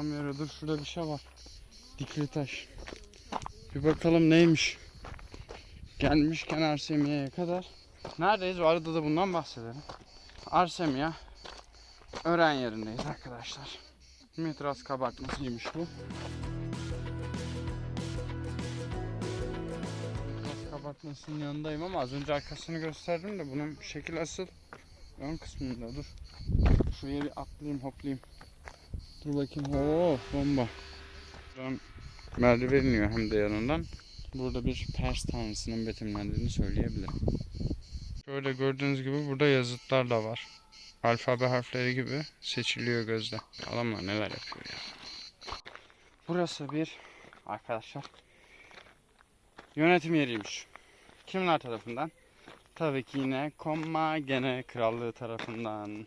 sağlam yere. Dur şurada bir şey var. Dikili taş. Bir bakalım neymiş. Gelmişken Arsemiye'ye kadar. Neredeyiz? O arada da bundan bahsedelim. Arsemiye öğren yerindeyiz arkadaşlar. Mitras kabartmasıymış bu. Mitras kabartmasının yanındayım ama az önce arkasını gösterdim de bunun şekil asıl ön kısmında dur. Şuraya bir atlayayım hoplayayım. Dur bakayım. Oo bomba. Buradan merdiven iniyor hem de yanından. Burada bir Pers tanrısının betimlendiğini söyleyebilirim. Şöyle gördüğünüz gibi burada yazıtlar da var. Alfabe harfleri gibi seçiliyor gözle. Adamlar neler yapıyor ya. Burası bir arkadaşlar yönetim yeriymiş. Kimler tarafından? Tabii ki yine Komma Gene Krallığı tarafından.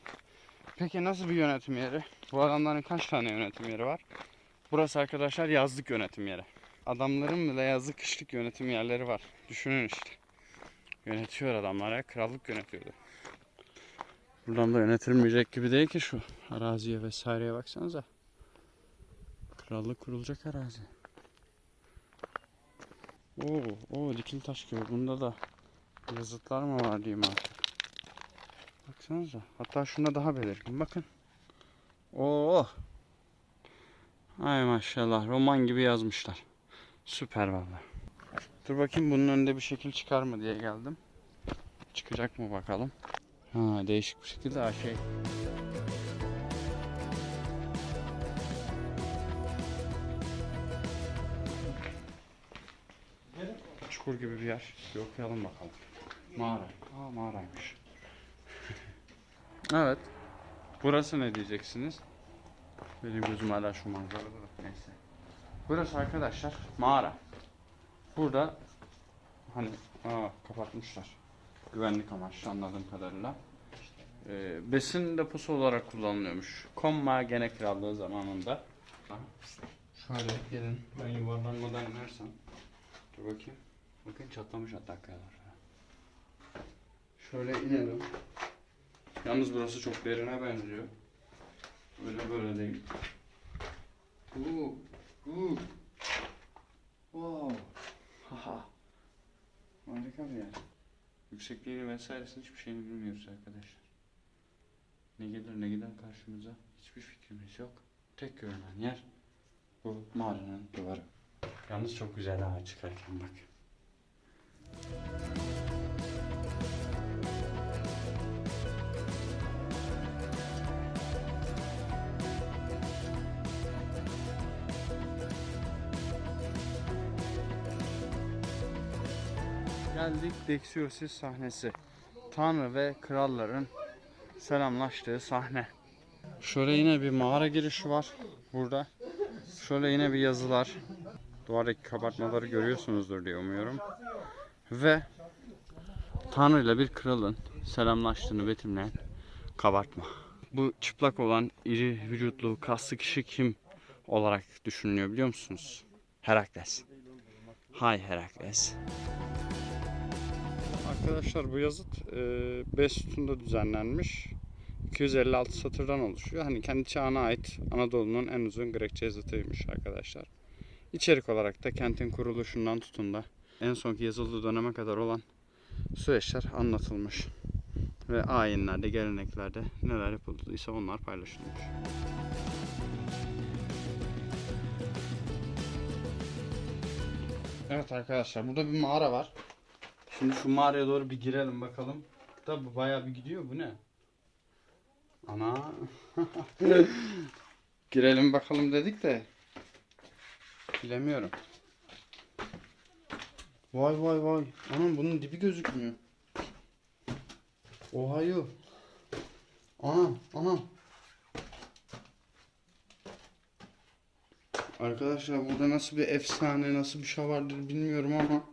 Peki nasıl bir yönetim yeri? Bu adamların kaç tane yönetim yeri var? Burası arkadaşlar yazlık yönetim yeri. Adamların bile yazlık kışlık yönetim yerleri var. Düşünün işte. Yönetiyor adamlar ya. Krallık yönetiyordu. Buradan da yönetilmeyecek gibi değil ki şu araziye vesaireye baksanıza. Krallık kurulacak arazi. Oo, oo dikili taş gibi. Bunda da yazıtlar mı var diyeyim artık. Baksanıza. Hatta şuna daha belirgin. Bakın. Oo. Ay maşallah. Roman gibi yazmışlar. Süper valla. Dur bakayım bunun önünde bir şekil çıkar mı diye geldim. Çıkacak mı bakalım. Ha değişik bir şekilde ha şey. Çukur gibi bir yer. Bir okuyalım bakalım. Mağara. Aa mağaraymış. Evet. Burası ne diyeceksiniz? Benim gözüm hala şu manzarada da neyse. Burası arkadaşlar mağara. Burada hani aa, kapatmışlar. Güvenlik amaçlı anladığım kadarıyla. Ee, besin deposu olarak kullanılıyormuş. Komma Gene Krallığı zamanında. Şöyle gelin ben yuvarlanmadan inersem. Dur bakayım. Bakın çatlamış hatta. Şöyle inelim. Yalnız burası çok derine benziyor. Öyle böyle değil. Uuu. Uuu. Wow. Haha. Harika bir yer. Yüksekliğini vesairesini hiçbir şeyini bilmiyoruz arkadaşlar. Ne gelir ne gider karşımıza hiçbir fikrimiz yok. Tek görünen yer bu mağaranın duvarı. Yalnız çok güzel ha çıkarken bak. Geldik Dexiosis sahnesi. Tanrı ve kralların selamlaştığı sahne. Şöyle yine bir mağara girişi var burada. Şöyle yine bir yazılar. Duvardaki kabartmaları görüyorsunuzdur diye umuyorum. Ve Tanrı ile bir kralın selamlaştığını betimleyen kabartma. Bu çıplak olan iri vücutlu kaslı kişi kim olarak düşünülüyor biliyor musunuz? Herakles. Hay Herakles. Arkadaşlar bu yazıt 5 sütunda düzenlenmiş. 256 satırdan oluşuyor. Hani kendi çağına ait Anadolu'nun en uzun Grekçe yazıtıymış arkadaşlar. İçerik olarak da kentin kuruluşundan tutun da en sonki yazıldığı döneme kadar olan süreçler anlatılmış. Ve ayinlerde, geleneklerde neler yapıldıysa onlar paylaşılmış. Evet arkadaşlar burada bir mağara var. Şimdi şu mağaraya doğru bir girelim bakalım. Da bu bayağı bir gidiyor bu ne? Ana. girelim bakalım dedik de. Bilemiyorum. Vay vay vay. Anam bunun dibi gözükmüyor. Ohayo. Anam anam. Arkadaşlar burada nasıl bir efsane, nasıl bir şey vardır bilmiyorum ama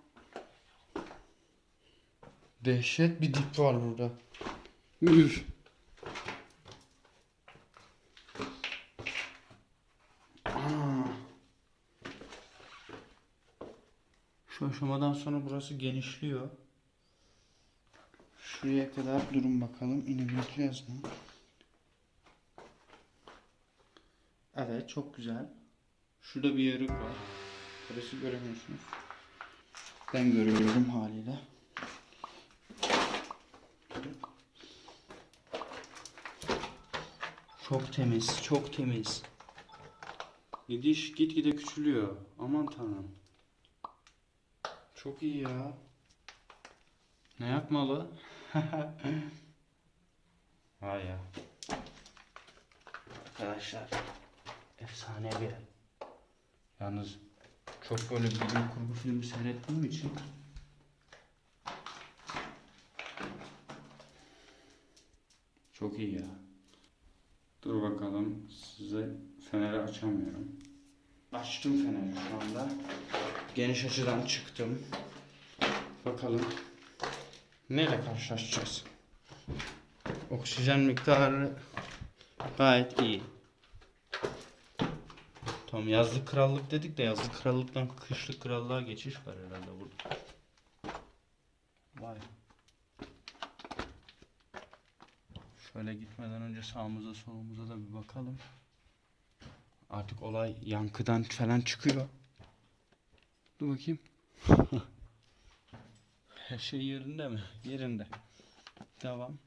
Dehşet bir dip var burada. Üf. Şu aşamadan sonra burası genişliyor. Şuraya kadar durun bakalım inebileceğiz mi? Evet çok güzel. Şurada bir yarık var. Burası göremiyorsunuz. Ben görüyorum haliyle. Çok temiz, çok temiz. Gidiş gitgide küçülüyor. Aman tanrım. Çok iyi ya. Ne yapmalı? Vay ya. Arkadaşlar efsane bir yer. Yalnız çok böyle bilim kurgu filmi seyrettiğim için çok iyi ya. Dur bakalım size feneri açamıyorum. Açtım feneri şu anda. Geniş açıdan çıktım. Bakalım neyle karşılaşacağız? Oksijen miktarı gayet iyi. Tamam yazlık krallık dedik de yazlık krallıktan kışlık krallığa geçiş var herhalde burada. Vay. Şöyle gitmeden önce sağımıza solumuza da bir bakalım. Artık olay yankıdan falan çıkıyor. Dur bakayım. Her şey yerinde mi? Yerinde. Devam.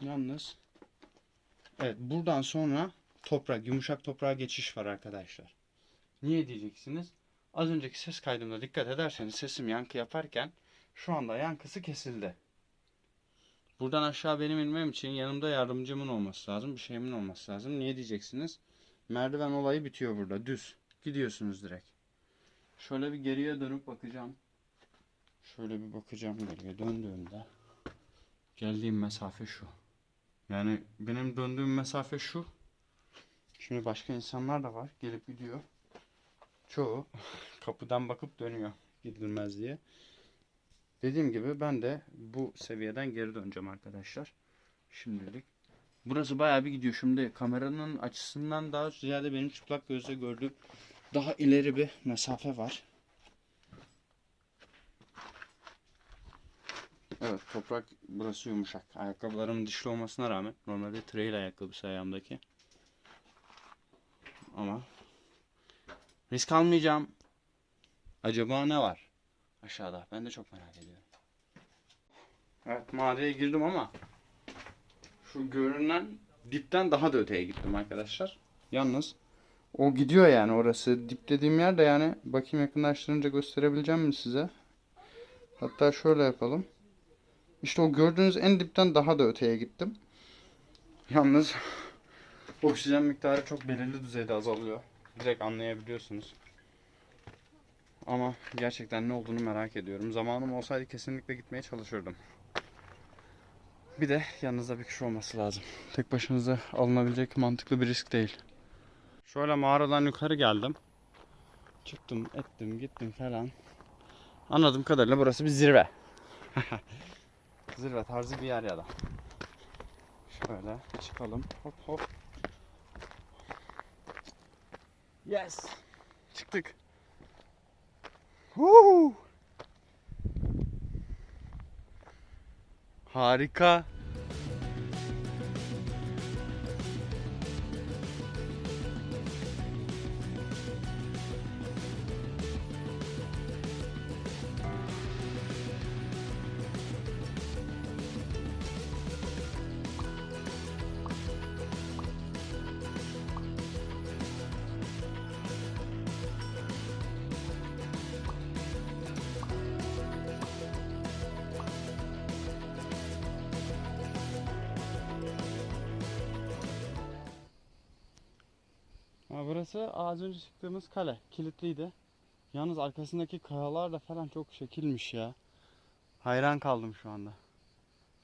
Yalnız Evet buradan sonra toprak, yumuşak toprağa geçiş var arkadaşlar. Niye diyeceksiniz? Az önceki ses kaydımda dikkat ederseniz sesim yankı yaparken şu anda yankısı kesildi. Buradan aşağı benim inmem için yanımda yardımcımın olması lazım, bir şeyimin olması lazım. Niye diyeceksiniz? Merdiven olayı bitiyor burada, düz. Gidiyorsunuz direkt. Şöyle bir geriye dönüp bakacağım. Şöyle bir bakacağım geriye döndüğümde. Geldiğim mesafe şu. Yani benim döndüğüm mesafe şu. Şimdi başka insanlar da var. Gelip gidiyor. Çoğu kapıdan bakıp dönüyor. Gidilmez diye. Dediğim gibi ben de bu seviyeden geri döneceğim arkadaşlar. Şimdilik. Burası bayağı bir gidiyor. Şimdi kameranın açısından daha ziyade benim çıplak gözle gördüğüm daha ileri bir mesafe var. Evet toprak burası yumuşak. Ayakkabılarım dişli olmasına rağmen normalde trail ayakkabısı ayağımdaki. Ama risk almayacağım. Acaba ne var aşağıda? Ben de çok merak ediyorum. Evet mağaraya girdim ama şu görünen dipten daha da öteye gittim arkadaşlar. Yalnız o gidiyor yani orası. Dip dediğim yer de yani bakayım yakınlaştırınca gösterebileceğim mi size? Hatta şöyle yapalım. İşte o gördüğünüz en dipten daha da öteye gittim. Yalnız oksijen miktarı çok belirli düzeyde azalıyor. Direkt anlayabiliyorsunuz. Ama gerçekten ne olduğunu merak ediyorum. Zamanım olsaydı kesinlikle gitmeye çalışırdım. Bir de yanınızda bir kişi olması lazım. Tek başınıza alınabilecek mantıklı bir risk değil. Şöyle mağaradan yukarı geldim. Çıktım, ettim, gittim falan. Anladığım kadarıyla burası bir zirve. Zirve tarzı bir yer ya da. Şöyle çıkalım. Hop hop. Yes. Çıktık. Woo! Harika. Burası az önce çıktığımız kale. Kilitliydi. Yalnız arkasındaki kayalar da falan çok şekilmiş ya. Hayran kaldım şu anda.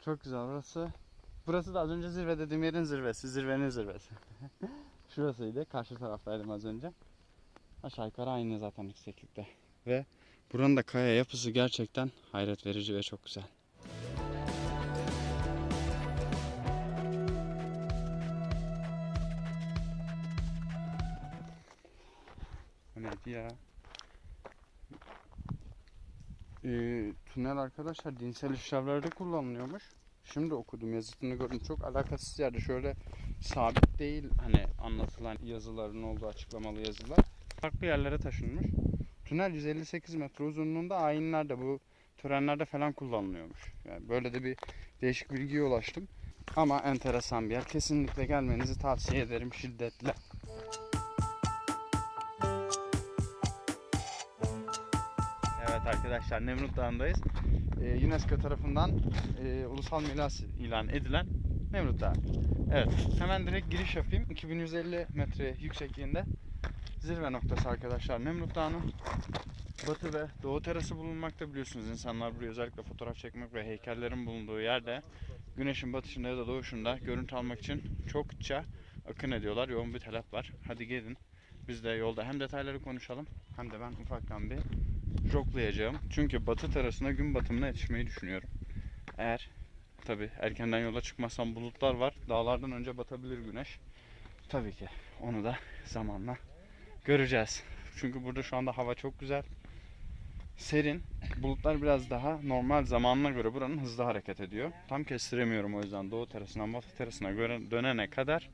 Çok güzel burası. Burası da az önce zirve dediğim yerin zirvesi. Zirvenin zirvesi. Şurasıydı. Karşı taraftaydım az önce. Aşağı yukarı aynı zaten yükseklikte. Ve buranın da kaya yapısı gerçekten hayret verici ve çok güzel. Neydi ya? Ee, tünel arkadaşlar dinsel işlevlerde kullanılıyormuş. Şimdi okudum yazısını gördüm. Çok alakasız yerde şöyle sabit değil hani anlatılan yazıların olduğu açıklamalı yazılar. Farklı yerlere taşınmış. Tünel 158 metre uzunluğunda ayinlerde bu törenlerde falan kullanılıyormuş. Yani böyle de bir değişik bilgiye ulaştım. Ama enteresan bir yer. Kesinlikle gelmenizi tavsiye ederim şiddetle. Arkadaşlar Nemrut Dağı'ndayız. Ee, UNESCO tarafından e, ulusal miras ilan edilen Nemrut Dağı. Evet hemen direkt giriş yapayım. 2150 metre yüksekliğinde zirve noktası arkadaşlar Nemrut Dağı'nın batı ve doğu terası bulunmakta biliyorsunuz. insanlar buraya özellikle fotoğraf çekmek ve heykellerin bulunduğu yerde güneşin batışında ya da doğuşunda görüntü almak için çokça akın ediyorlar. Yoğun bir talep var. Hadi gelin biz de yolda hem detayları konuşalım hem de ben ufaktan bir joglayacağım. Çünkü batı terasına gün batımına yetişmeyi düşünüyorum. Eğer tabi erkenden yola çıkmazsam bulutlar var. Dağlardan önce batabilir güneş. Tabii ki onu da zamanla göreceğiz. Çünkü burada şu anda hava çok güzel. Serin. Bulutlar biraz daha normal zamanına göre buranın hızlı hareket ediyor. Tam kestiremiyorum o yüzden doğu terasından batı terasına göre dönene kadar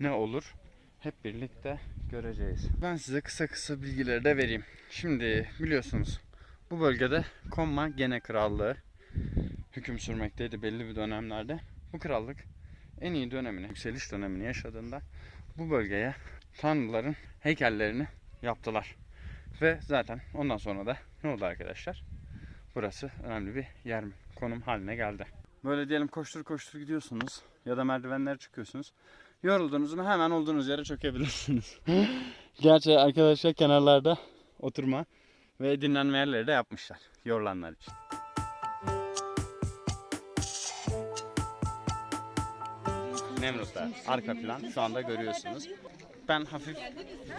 ne olur hep birlikte göreceğiz. Ben size kısa kısa bilgileri de vereyim. Şimdi biliyorsunuz bu bölgede Komma Gene Krallığı hüküm sürmekteydi belli bir dönemlerde. Bu krallık en iyi dönemini, yükseliş dönemini yaşadığında bu bölgeye tanrıların heykellerini yaptılar. Ve zaten ondan sonra da ne oldu arkadaşlar? Burası önemli bir yer konum haline geldi. Böyle diyelim koştur koştur gidiyorsunuz ya da merdivenlere çıkıyorsunuz. Yoruldunuz mu hemen olduğunuz yere çökebilirsiniz. Gerçi arkadaşlar kenarlarda oturma ve dinlenme yerleri de yapmışlar yorulanlar için. Nemrut'ta arka plan şu anda görüyorsunuz. Ben hafif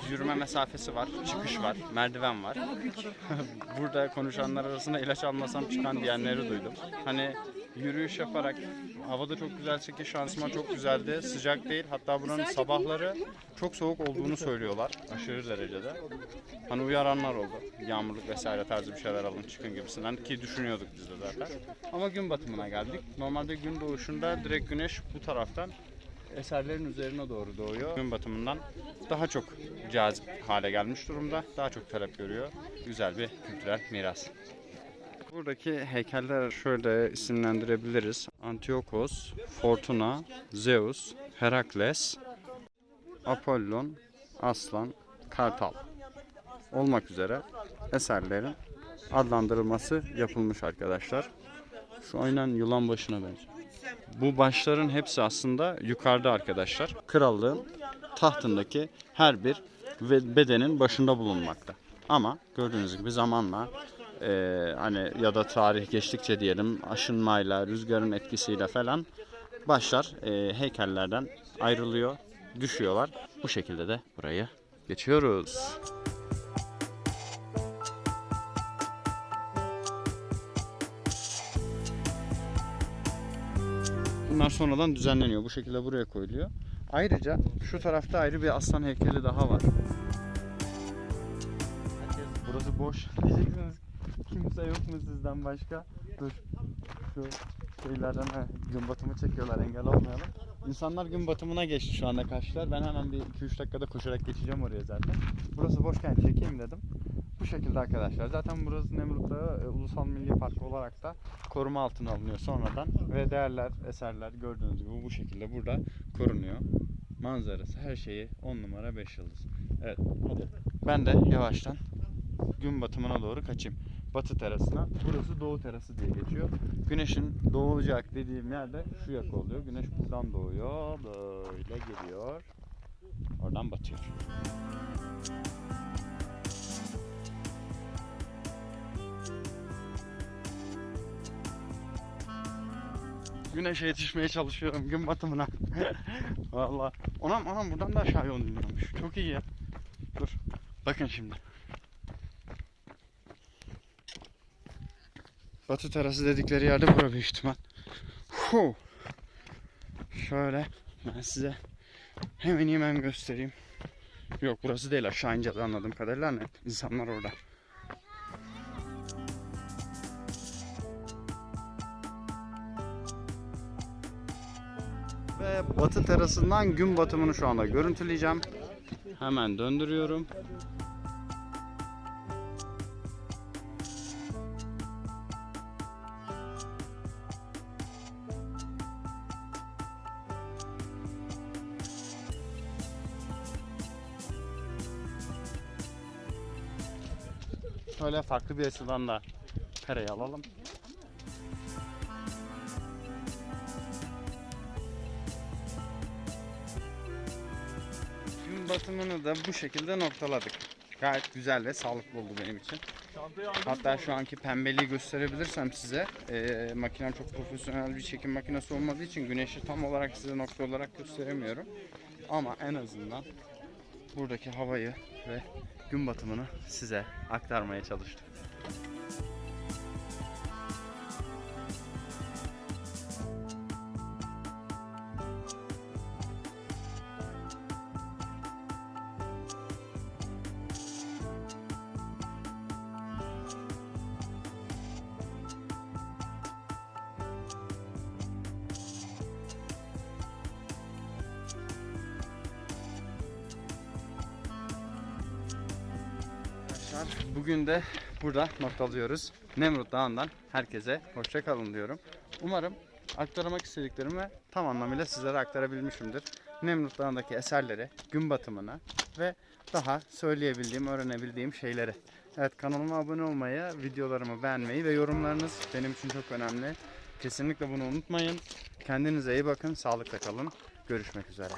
yürüme mesafesi var, çıkış var, merdiven var. Burada konuşanlar arasında ilaç almasam çıkan diyenleri duydum. Hani yürüyüş yaparak havada çok güzel çekiş şansıma çok güzeldi. Sıcak değil. Hatta buranın sabahları çok soğuk olduğunu söylüyorlar. Aşırı derecede. Hani uyaranlar oldu. Yağmurluk vesaire tarzı bir şeyler alın çıkın gibisinden ki düşünüyorduk biz de zaten. Ama gün batımına geldik. Normalde gün doğuşunda direkt güneş bu taraftan eserlerin üzerine doğru doğuyor. Gün batımından daha çok cazip hale gelmiş durumda. Daha çok talep görüyor. Güzel bir kültürel miras. Buradaki heykeller şöyle isimlendirebiliriz. Antiochos, Fortuna, Zeus, Herakles, Apollon, Aslan, Kartal olmak üzere eserlerin adlandırılması yapılmış arkadaşlar. Şu aynen yılan başına benziyor. Bu başların hepsi aslında yukarıda arkadaşlar. Krallığın tahtındaki her bir bedenin başında bulunmakta. Ama gördüğünüz gibi zamanla e, hani ya da tarih geçtikçe diyelim aşınmayla, rüzgarın etkisiyle falan başlar e, heykellerden ayrılıyor, düşüyorlar. Bu şekilde de burayı geçiyoruz. Bunlar sonradan düzenleniyor. Bu şekilde buraya koyuluyor. Ayrıca şu tarafta ayrı bir aslan heykeli daha var. Burası boş. Sizden başka? Dur. Şu şeylerden he, gün batımı çekiyorlar engel olmayalım. İnsanlar gün batımına geçti şu anda karşılar. Ben hemen bir 2-3 dakikada koşarak geçeceğim oraya zaten. Burası boşken çekeyim dedim. Bu şekilde arkadaşlar. Zaten burası Nemrut Dağı e, Ulusal Milli Park olarak da koruma altına alınıyor sonradan. Ve değerler, eserler gördüğünüz gibi bu şekilde burada korunuyor. Manzarası, her şeyi 10 numara 5 yıldız. Evet, hadi. Ben de yavaştan gün batımına doğru kaçayım. Batı terasına. Burası doğu terası diye geçiyor. Güneşin doğacak dediğim yerde şu yak oluyor. Güneş buradan doğuyor. Böyle geliyor. Oradan batıyor. Güneşe yetişmeye çalışıyorum gün batımına. Vallahi. Anam anam buradan da aşağı yol dinliyormuş. Çok iyi ya. Dur. Bakın şimdi. Batı terası dedikleri yerde bura büyük ihtimal. Huh. Şöyle ben size hem ineyim hem göstereyim. Yok burası değil aşağı ineceğiz anladığım kadarıyla. Ne? İnsanlar orada. Ve batı terasından gün batımını şu anda görüntüleyeceğim. Hemen döndürüyorum. Şöyle farklı bir açıdan da kareyi alalım. Gün batımını da bu şekilde noktaladık. Gayet güzel ve sağlıklı oldu benim için. Hatta şu anki pembeliği gösterebilirsem size e, makinem çok profesyonel bir çekim makinesi olmadığı için güneşi tam olarak size nokta olarak gösteremiyorum. Ama en azından buradaki havayı ve gün batımını size aktarmaya çalıştım. Arkadaşlar bugün de burada noktalıyoruz. Nemrut Dağı'ndan herkese hoşça kalın diyorum. Umarım aktarmak istediklerimi tam anlamıyla sizlere aktarabilmişimdir. Nemrut Dağı'ndaki eserleri, gün batımını ve daha söyleyebildiğim, öğrenebildiğim şeyleri. Evet kanalıma abone olmayı, videolarımı beğenmeyi ve yorumlarınız benim için çok önemli. Kesinlikle bunu unutmayın. Kendinize iyi bakın, sağlıkla kalın. Görüşmek üzere.